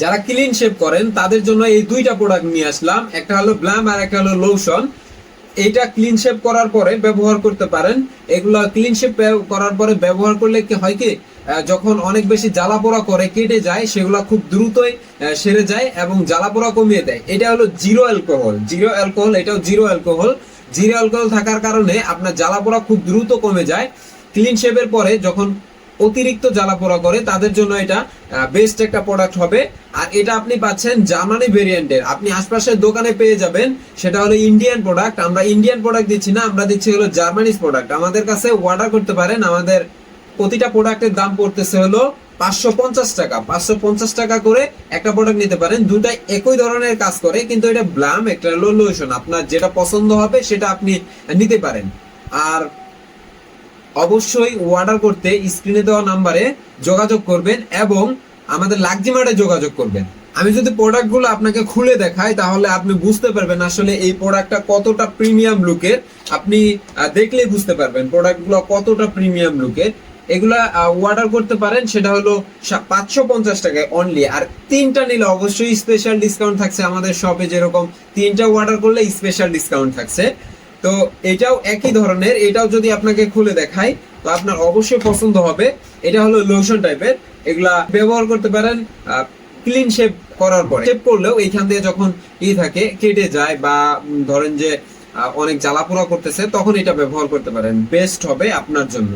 যারা clean shave করেন, তাদের জন্য এই দুইটা প্রোডাক্ট নিয়ে আসলাম। একটা হলো ব্লাম আর একটা হলো লোশন এটা ক্লিন শেভ করার পরে ব্যবহার করতে পারেন। এগুলো ক্লিন শেভ করার পরে ব্যবহার করলে কি হয় কি যখন অনেক বেশি জ্বালা পোড়া করে, কেটে যায়, সেগুলো খুব দ্রুতই সেরে যায় এবং জ্বালা পোড়া কমিয়ে দেয়। এটা হলো জিরো অ্যালকোহল জিরো অ্যালকোহল এটাও জিরো অ্যালকোহল জিরো অ্যালকোহল থাকার কারণে আপনার জ্বালা পোড়া খুব দ্রুত কমে যায়। ক্লিন শেভের পরে যখন অতিরিক্ত জ্বালা পোড়া করে, তাদের জন্য এটা বেস্ট একটা প্রোডাক্ট হবে। আর এটা আপনি পাচ্ছেন জার্মানি ভেরিয়েন্টের। আপনি আশপাশের দোকানে পেয়ে যাবেন, সেটা হলো ইন্ডিয়ান প্রোডাক্ট আমরা ইন্ডিয়ান প্রোডাক্ট দিচ্ছি না, আমরা দিচ্ছি হলো জার্মানিজ প্রোডাক্ট আমাদের কাছে অর্ডার করতে পারেন, আমাদের প্রতিটা প্রোডাক্টের দাম পড়তেছে হলো পাঁচশো পঞ্চাশ টাকা। পাঁচশো পঞ্চাশ টাকা করে একটা প্রোডাক্ট নিতে পারেন। দুটাই একই ধরনের কাজ করে, কিন্তু এটা ব্লাম, একটা লোশন আপনার যেটা পছন্দ হবে, সেটা আপনি নিতে পারেন। আর অবশ্যই অর্ডার করতে স্ক্রিনে দেওয়া নাম্বারে যোগাযোগ করবেন এবং আমাদের লাকজিমার্টে যোগাযোগ করবেন। আমি যদি প্রোডাক্টগুলো আপনাকে খুলে দেখাই, তাহলে আপনি বুঝতে পারবেন আসলে এই প্রোডাক্টটা কতটা প্রিমিয়াম লুকের আপনি দেখলেই বুঝতে পারবেন প্রোডাক্টগুলো কতটা প্রিমিয়াম লুকের এগুলা অর্ডার করতে পারেন, সেটা হলো পাঁচশো পঞ্চাশ টাকায় অনলি আর তিনটা নিলে অবশ্যই স্পেশাল ডিসকাউন্ট থাকছে আমাদের শপে যেরকম তিনটা অর্ডার করলে স্পেশাল ডিসকাউন্ট থাকছে। তো এটাও একই ধরনের, এটাও যদি আপনাকে খুলে দেখাই, তো আপনার অবশ্যই পছন্দ হবে। এটা হলো লোশন টাইপের, এগুলা ব্যবহার করতে পারেন ক্লিন শেপ করার পরে। শেপ করলেও এইখান দিয়ে যখন ই থাকে, কেটে যায় বা ধরেন যে অনেক জ্বালাপোড়া করতেছে, তখন এটা ব্যবহার করতে পারেন। বেস্ট হবে আপনার জন্য।